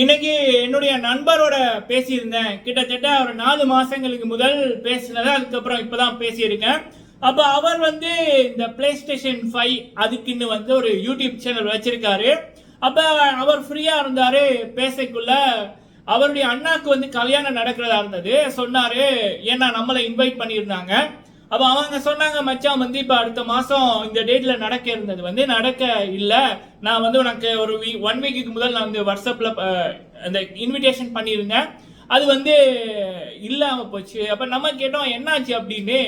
இன்னைக்கு என்னுடைய நண்பரோட பேசியிருந்தேன். கிட்டத்தட்ட ஒரு நாலு மாசங்களுக்கு முதல் பேசினது அதுக்கப்புறம் இப்பதான் பேசியிருக்கேன். அப்ப அவர் வந்து இந்த பிளே ஸ்டேஷன் ஃபைவ் அதுக்குன்னு வந்து ஒரு யூடியூப் சேனல் வச்சிருக்காரு. அப்ப அவர் ஃப்ரீயா இருந்தாரு பேசக்குள்ள அவருடைய அண்ணாக்கு வந்து கல்யாணம் நடக்கிறதா இருந்தது. சொன்னாரு ஏன்னா நம்மளை இன்வைட் பண்ணியிருந்தாங்க. அப்போ அவங்க சொன்னாங்க மச்சான் வந்து இப்போ அடுத்த மாதம் இந்த டேட்டில் நடக்க இருந்தது வந்து நடக்க இல்லை. நான் வந்து உனக்கு ஒரு வீ ஒன் வீக்குக்கு முதல் நான் வந்து வாட்ஸ்அப்பில் அந்த இன்விடேஷன் பண்ணியிருந்தேன். அது வந்து இல்லாமல் போச்சு. அப்போ நம்ம கேட்டோம் என்னாச்சு? அப்படின்னு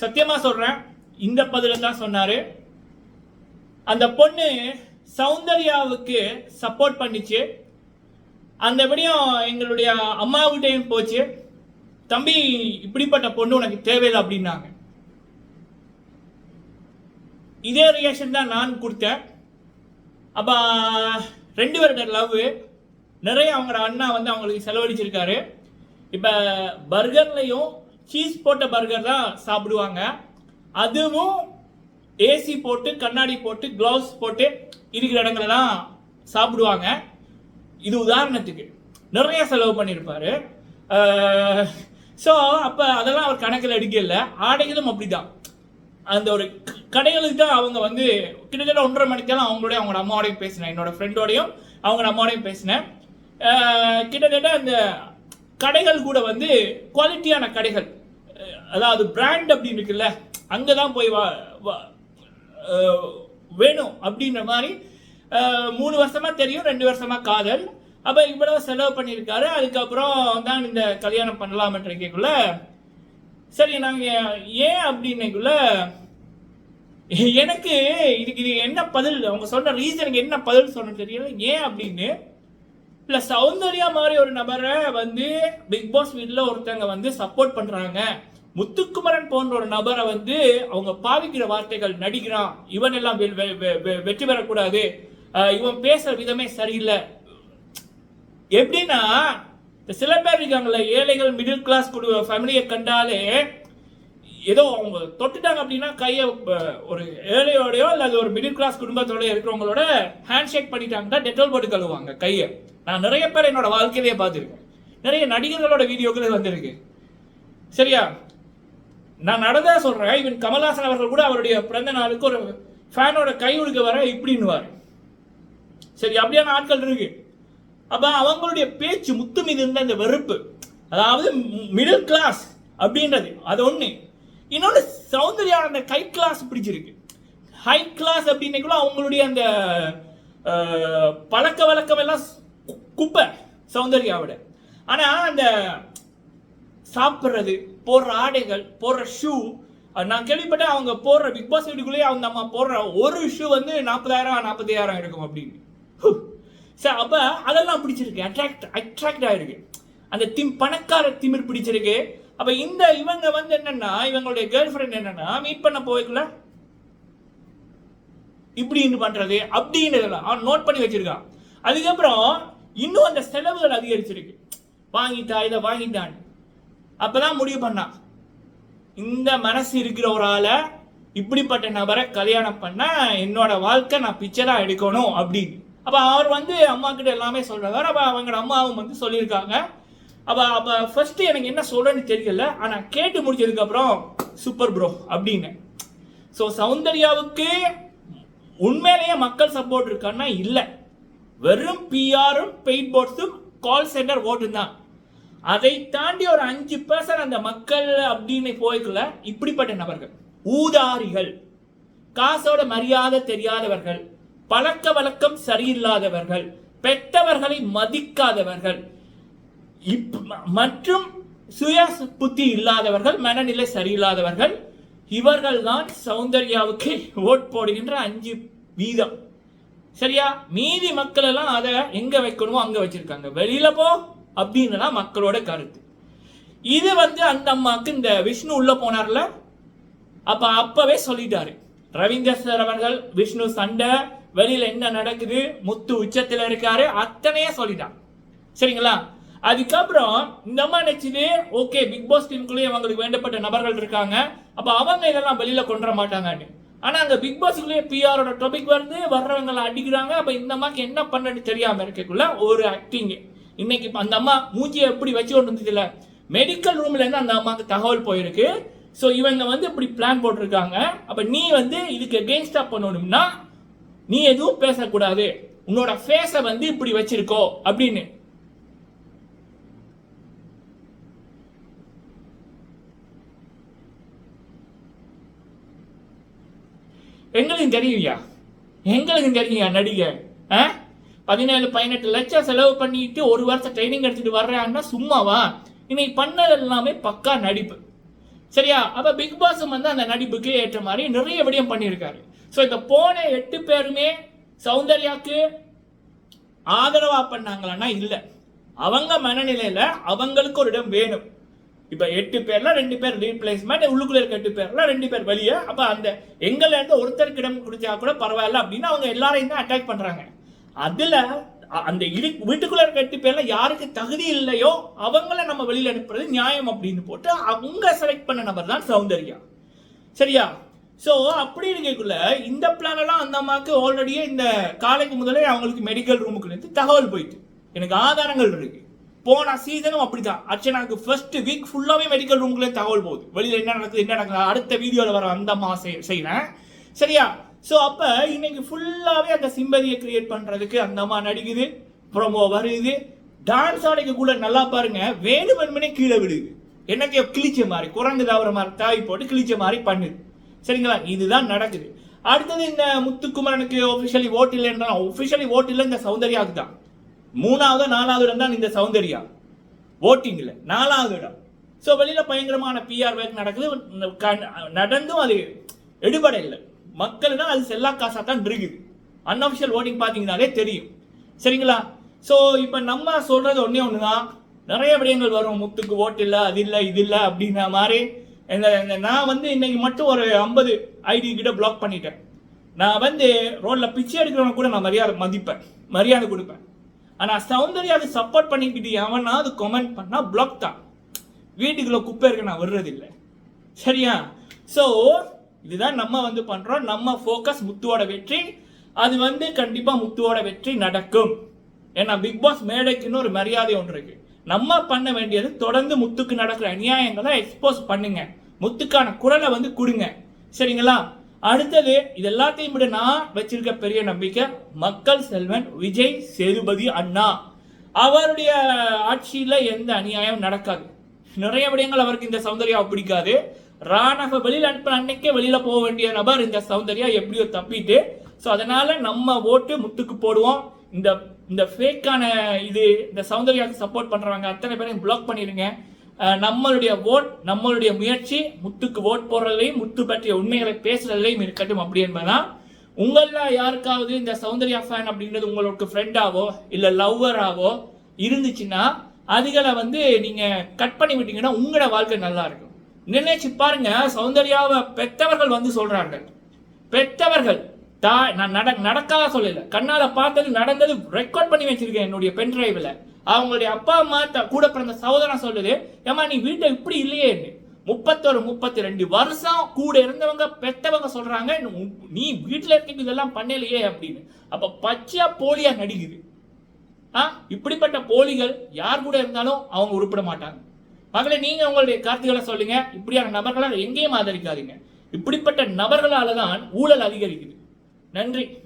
சத்தியமாக சொல்கிறேன் இந்த பதில தான் சொன்னார். அந்த பொண்ணு சௌந்தர்யாவுக்கு சப்போர்ட் பண்ணிச்சு. அந்தபடியும் எங்களுடைய அம்மாவுகிட்டையும் போச்சு. தம்பி இப்படிப்பட்ட பொண்ணு உனக்கு தேவையில்லை அப்படின்னாங்க. இதே ரியாக்ஷன் தான் நான் கொடுத்தேன். அப்போ ரெண்டு பேரோட லவ் நிறைய அவங்களோட அண்ணா வந்து அவங்களுக்கு செலவழிச்சிருக்காரு. இப்போ பர்கர்லையும் சீஸ் போட்ட பர்கர் தான் சாப்பிடுவாங்க. அதுவும் ஏசி போட்டு கண்ணாடி போட்டு க்ளவுஸ் போட்டு இருக்கிற இடங்கள தான் சாப்பிடுவாங்க. இது உதாரணத்துக்கு. நிறைய செலவு பண்ணியிருப்பாரு. ஸோ அப்போ அதெல்லாம் அவர் கணக்கில் எடுக்கல. ஆடைகளும் அப்படிதான். அந்த ஒரு கடைகளுக்கு தான் அவங்க வந்து கிட்டத்தட்ட ஒன்றரை மணிக்கெல்லாம் அவங்களோட அவங்களோட அம்மாவோடையும் பேசினேன். என்னோட ஃப்ரெண்டோடையும் அவங்க அம்மாவோடையும் பேசினேன். கிட்டத்தட்ட அந்த கடைகள் கூட வந்து குவாலிட்டியான கடைகள். அதாவது பிராண்ட் அப்படின்னு இருக்குல்ல அங்கே தான் போய் வா வா- வேணும் அப்படின்ற மாதிரி மூணு வருஷமாக தெரியும் ரெண்டு வருஷமாக காதல். அப்போ இவ்வளவு செலவு பண்ணியிருக்காரு. அதுக்கப்புறம் தான் இந்த கல்யாணம் பண்ணலாம்ன்ற கேக்குள்ள சரி நாங்கள் ஏன் அப்படின்னைக்குள்ள எனக்கு இதுக்கு இது என்ன பதில்? அவங்க சொன்ன ரீசனுக்கு என்ன பதில் சொன்ன தெரியல. ஏன் அப்படின்னு? இல்லை சௌந்தர்யா மாதிரி ஒரு நபரை வந்து பிக் பாஸ் வீட்ல ஒருத்தங்க வந்து சப்போர்ட் பண்ணுறாங்க முத்துக்குமரன் போன்ற ஒரு நபரை வந்து அவங்க பாவிக்கிற வார்த்தைகள் நடிக்கிறான். இவன் எல்லாம் வெ- வெ- வெ- வெ- வெற்றி பெறக்கூடாது. இவன் பேசுகிற விதமே சரியில்லை. எப்படின்னா இந்த சில பேர் இருக்காங்கல்ல ஏழைகள் மிடில் கிளாஸ் குடும்ப ஃபேமிலியை கண்டாலே ஏதோ அவங்க தொட்டுட்டாங்க அப்படின்னா கையை ஒரு ஏழையோடையோ அல்லது ஒரு மிடில் கிளாஸ் குடும்பத்தோட இருக்கிறவங்களோட ஹேண்ட் ஷேக் பண்ணிட்டாங்கன்னா டெட்டால் போட்டு கழுவாங்க கையை. நான் நிறைய பேர் என்னோட வாழ்க்கையிலேயே பார்த்துருக்கேன். நிறைய நடிகர்களோட வீடியோக்கள் வந்திருக்கு. சரியா? நான் நடந்தா சொல்கிறேன் இவன் கமல்ஹாசன் அவர்கள் கூட அவருடைய பிறந்த நாளுக்கு ஒரு ஃபேனோட கை உடுக்க வர இப்படின்னுவார். சரி அப்படியான ஆட்கள் இருக்குது அப்போ அவங்களுடைய பேச்சு முத்து மீது இருந்த அந்த வெறுப்பு. அதாவது மிடில் கிளாஸ் அப்படின்றது. அது ஒன்று இன்னொன்று சௌந்தர்யா அந்த கை கிளாஸ் பிடிச்சிருக்கு. ஹை கிளாஸ் அப்படின்னைக்குள்ள அவங்களுடைய அந்த பழக்க வழக்கம் எல்லாம் குப்பை சௌந்தர்யாவோட. ஆனால் அந்த சாப்பிட்றது போடுற ஆடைகள் போடுற ஷூ நான் கேள்விப்பட்டேன் அவங்க போடுற பிக் பாஸ் வீட்டுக்குள்ளேயே அவங்க அம்மா போடுற ஒரு ஷூ வந்து நாற்பதாயிரம் நாற்பத்தாயிரம் இருக்கும் அப்படின்னு. சார் அப்போ அதெல்லாம் பிடிச்சிருக்கு. அட்ராக்ட் அட்ராக்ட் ஆகிருக்கு அந்த திம் பணக்கார திமிர் பிடிச்சிருக்கு. அப்போ இந்த இவங்க வந்து என்னன்னா இவங்களுடைய கேர்ள் ஃப்ரெண்ட் என்னன்னா மீட் பண்ண போய்க்குள்ள இப்படின்னு பண்ணுறது அப்படின்றதெல்லாம் அவன் நோட் பண்ணி வச்சிருக்கான். அதுக்கப்புறம் இன்னும் அந்த செலவுகள் அதிகரிச்சிருக்கு. வாங்கிட்டா இதை வாங்கிட்டான் அப்பதான் முடிவு பண்ணான். இந்த மனசு இருக்கிற ஒரு ஆளை இப்படிப்பட்ட நபரை கல்யாணம் பண்ண என்னோட வாழ்க்கை நான் பிச்சராக எடுக்கணும் அப்படின்னு. அப்போ அவர் வந்து அம்மா கிட்ட எல்லாமே சொல்கிறார் அப்போ அவங்க அம்மாவும் வந்து சொல்லியிருக்காங்க. அப்போ அப்போ ஃபஸ்ட்டு எனக்கு என்ன சொல்கிறேன்னு தெரியல. ஆனால் கேட்டு முடிச்சதுக்கப்புறம் சூப்பர் ப்ரோ அப்படின்னு. ஸோ சௌந்தர்யாவுக்கு உண்மையிலேயே மக்கள் சப்போர்ட் இருக்கான்னா இல்லை. வெறும் பிஆரும் பெயிட் போர்ட்ஸும் கால் சென்டர் ஓட்டும் தான். அதை தாண்டி ஒரு அஞ்சு பர்சன்ட் அந்த மக்கள் அப்படின்னு போய்க்குள்ள இப்படிப்பட்ட நபர்கள். ஊதாரிகள். காசோட மரியாதை தெரியாதவர்கள். பழக்க வழக்கம் சரியில்லாதவர்கள் பெற்றவர்களை மதிக்காதவர்கள் மற்றும் சுய புத்தி இல்லாதவர்கள் மனநிலை சரியில்லாதவர்கள் இவர்கள்தான் சௌந்தர்யாவுக்கு ஓட் போடுகின்ற அஞ்சு வீதம். சரியா? மீதி மக்கள் எல்லாம் அதை எங்க வைக்கணுமோ அங்க வச்சிருக்காங்க. வெளியில போ அப்படின்னு மக்களோட கருத்து. இது வந்து அந்த அம்மாவுக்கு இந்த விஷ்ணு உள்ள போனார்ல அப்ப அப்பவே சொல்லிட்டாரு. ரவீந்திர சார் அவர்கள் விஷ்ணு சண்டை வெளியில என்ன நடக்குது? முத்து உச்சத்தில் இருக்காரு. அத்தனையே சொல்லிட்டான். சரிங்களா? அதுக்கப்புறம் இந்த அம்மா நினைச்சது ஓகே பிக் பாஸ் டீமுக்குள்ளேயே அவங்களுக்கு வேண்டப்பட்ட நபர்கள் இருக்காங்க. அப்போ அவங்க இதெல்லாம் வெளியில கொண்டு வர மாட்டாங்கன்னு. ஆனால் அந்த பிக் பாஸ்க்குள்ளேயே பிஆரோட டாபிக் வருது வர்றவங்களை அடிக்கிறாங்க. அப்போ இந்த அம்மாக்கு என்ன பண்ணுன்னு தெரியாமல் இருக்கக்குள்ள ஒரு ஆக்டிங் இன்னைக்கு அந்த அம்மா மூஞ்சியை எப்படி வச்சு கொண்டு இருந்ததுல மெடிக்கல் ரூம்ல இருந்து அந்த அம்மாவுக்கு தகவல் போயிருக்கு. ஸோ இவங்க வந்து இப்படி பிளான் போட்டிருக்காங்க. அப்போ நீ வந்து இதுக்கு எகெயின்ஸ்டாக பண்ணணும்னா நீ எதுவும் பேசக்கூடாது. உன்னோட ஃபேஸை வந்து இப்படி வச்சிருக்கோ அப்படின்னு. எங்களுக்கு தெரியும்யா? எங்களுக்கு தெரியும்யா நடிகை? ஆ? பதினேழு பதினெட்டு லட்சம் செலவு பண்ணிட்டு ஒரு வருஷம் ட்ரைனிங் எடுத்துட்டு வர்றாங்கன்னா சும்மாவா? இன்னைக்கு பண்ணது எல்லாமே பக்கா நடிப்பு. சரியா? அப்ப பிக் பாஸ் வந்து அந்த நடிப்புக்கு ஏற்ற மாதிரி நிறைய விடயம் பண்ணியிருக்காரு. ஸோ இந்த போன எட்டு பேருமே சௌந்தர்யாக்கு ஆதரவாக பண்ணாங்களான்னா இல்லை. அவங்க மனநிலையில் அவங்களுக்கு ஒரு இடம் வேணும். இப்போ எட்டு பேர்ல ரெண்டு பேர் ரீப்ளேஸ்மெண்ட் உள்ளுக்குள்ள இருக்க எட்டு பேர்ல ரெண்டு பேர் வெளியே. அப்போ அந்த எங்கல இருந்து ஒருத்தருக்கு இடம் கொடுத்தா கூட பரவாயில்ல அப்படின்னு அவங்க எல்லாரையும் தான் அட்டாக் பண்ணுறாங்க அதில் அந்த இரு வீட்டுக்குள்ள இருக்க எட்டு பேர்ல யாருக்கு தகுதி இல்லையோ அவங்கள நம்ம வெளியில் அனுப்புறது நியாயம் அப்படின்னு போட்டு அவங்க செலக்ட் பண்ண நபர் தான் சௌந்தர்யா. சரியா? ஸோ அப்படி இருக்கக்குள்ள இந்த பிளானெல்லாம் அந்த அம்மாவுக்கு ஆல்ரெடியே இந்த காலைக்கு முதலே அவங்களுக்கு மெடிக்கல் ரூமுக்கு இருந்து தகவல் போயிட்டு. எனக்கு ஆதாரங்கள் இருக்கு. போன சீசனும் அப்படிதான். அர்ச்சனாக்கு ஃபர்ஸ்ட் வீக் ஃபுல்லாகவே மெடிக்கல் ரூமுக்குள்ளே தகவல் போகுது. வெளியில் என்ன நடக்குது என்ன நடக்குது அடுத்த வீடியோவில் வர அந்த அம்மா செய்கிறேன் சரியா? ஸோ அப்போ இன்னைக்கு ஃபுல்லாகவே அந்த சிம்பதியை கிரியேட் பண்ணுறதுக்கு அந்த அம்மா நடிக்குது ப்ரோமோ வருது. டான்ஸ் ஆடைக்கு கூட நல்லா பாருங்க வேணுமென்மனே கீழே விடுது என்னத்தையோ கிழிச்ச மாதிரி குரங்கு தவற மாதிரி தாய் போட்டு கிழிச்ச மாதிரி பண்ணுது. சரிங்களா? இதுதான் நடக்குது. அடுத்தது இந்த முத்துக்குமரனுக்கு ஒஃபிஷியலி ஓட் இல்லைன்னா ஒஃபிஷியலி ஓட் இல்லை இந்த சௌந்தர்யாவுக்கு தான் மூணாவது நாலாவது இடம் தான் இந்த சௌந்தர்யா. ஓட்டிங்கில் நாலாவது இடம். ஸோ வெளியில் பயங்கரமான பிஆர் வேக் நடக்குது. க- நடந்தும் அது எடுபட இல்லை. மக்களிடம் அது செல்லா காசாக தான் இருக்குது அன்அஃபிஷியல் ஓட்டிங் பார்த்தீங்கனாலே தெரியும். சரிங்களா? ஸோ இப்போ நம்ம சொல்கிறது ஒன்றே ஒன்று தான் நிறைய விடயங்கள் வரும். முத்துக்கு ஓட்டு இல்லை அது இல்லை இது இல்லை அப்படின்ற மாதிரி இந்த இந்த நான் வந்து இன்னைக்கு மட்டும் ஒரு ஐம்பது ஐடி கிட்ட பிளாக் பண்ணிட்டேன். நான் வந்து ரோட்ல பிச்சை எடுக்கிறவங்க கூட நான் மரியாதை மதிப்பேன். மரியாதை கொடுப்பேன். ஆனா சௌந்தர்யாவுக்கு சப்போர்ட் பண்ணிக்கிட்டு எவனாவது கமெண்ட் பண்ணா பிளாக் தான். வீட்டுக்குள்ள குப்பை இருக்க நான் வர்றதில்லை. சரியா? ஸோ இதுதான் நம்ம வந்து பண்றோம். நம்ம ஃபோக்கஸ் முத்துவோட வெற்றி. அது வந்து கண்டிப்பா முத்துவோட வெற்றி நடக்கும். ஏன்னா பிக் பாஸ் மேடைக்குன்னு ஒரு மரியாதை ஒன்று இருக்கு. நம்ம பண்ண வேண்டியது தொடர்ந்து முத்துக்கு நடக்கிற அநியாயங்களை எக்ஸ்போஸ் பண்ணுங்க. முத்துக்கான குரலை வந்து கொடுங்க. சரிங்களா? அடுத்தது இது எல்லாத்தையும் விட நான் வச்சிருக்க பெரிய நம்பிக்கை மக்கள் செல்வன் விஜய் சேதுபதி அண்ணா. அவருடைய ஆட்சியில் எந்த அநியாயம் நடக்காது. நிறைய விடயங்கள் அவருக்கு இந்த சௌந்தர்யாவை பிடிக்காது. ராணவ வெளியில் அனுப்ப அன்னைக்கே வெளியில் போக வேண்டிய நபர் இந்த சௌந்தர்யா எப்படியோ தப்பிட்டு ஸோ அதனால நம்ம ஓட்டு முத்துக்கு போடுவோம். இந்த இந்த ஃபேக்கான இது இந்த சௌந்தர்யாவுக்கு சப்போர்ட் பண்ணுறவங்க அத்தனை பேரையும் பிளாக் பண்ணிடுங்க. நம்மளுடைய ஓட் நம்மளுடைய முயற்சி முத்துக்கு ஓட் போடுறதுலையும் முத்து பற்றிய உண்மைகளை பேசுறதுலையும் இருக்கட்டும் அப்படி என்பதுதான் உங்களில் யாருக்காவது இந்த சௌந்தர்யா ஃபேன் அப்படின்றது உங்களுக்கு ஃப்ரெண்டாவோ இல்லை லவ்வராவோ இருந்துச்சுன்னா அதுகளை வந்து நீங்கள் கட் பண்ணி விட்டீங்கன்னா உங்களோட வாழ்க்கை நல்லா இருக்கும். நினைச்சு பாருங்க சௌந்தர்யாவை பெற்றவர்கள் வந்து சொல்றார்கள். பெற்றவர்கள் தா நான் நட நடக்காத சொல்லல. கண்ணால் பார்த்தது நடந்தது ரெக்கார்ட் பண்ணி வச்சிருக்கேன் என்னுடைய பென் டிரைவில் அவங்களுடைய அப்பா அம்மா கூட பிறந்த சகோதரன் சொல்லுது ஏமா நீ வீட்டை இப்படி இல்லையேன்னு முப்பத்தொரு முப்பத்தி ரெண்டு வருஷம் கூட இருந்தவங்க பெத்தவங்க சொல்றாங்க நீ வீட்டில் இருக்க இதெல்லாம் பண்ணலையே அப்படின்னு. அப்ப பச்சையா போலியா நடிக்குது. ஆ? இப்படிப்பட்ட போலிகள் யார் கூட இருந்தாலும் அவங்க உருப்பிட மாட்டாங்க. மகளே நீங்க உங்களுடைய கருத்துக்களை சொல்லுங்க. இப்படியான நபர்களை எங்கேயும் ஆதரிக்காதீங்க. இப்படிப்பட்ட நபர்களால தான் ஊழல் அதிகரிக்குது. நன்றி.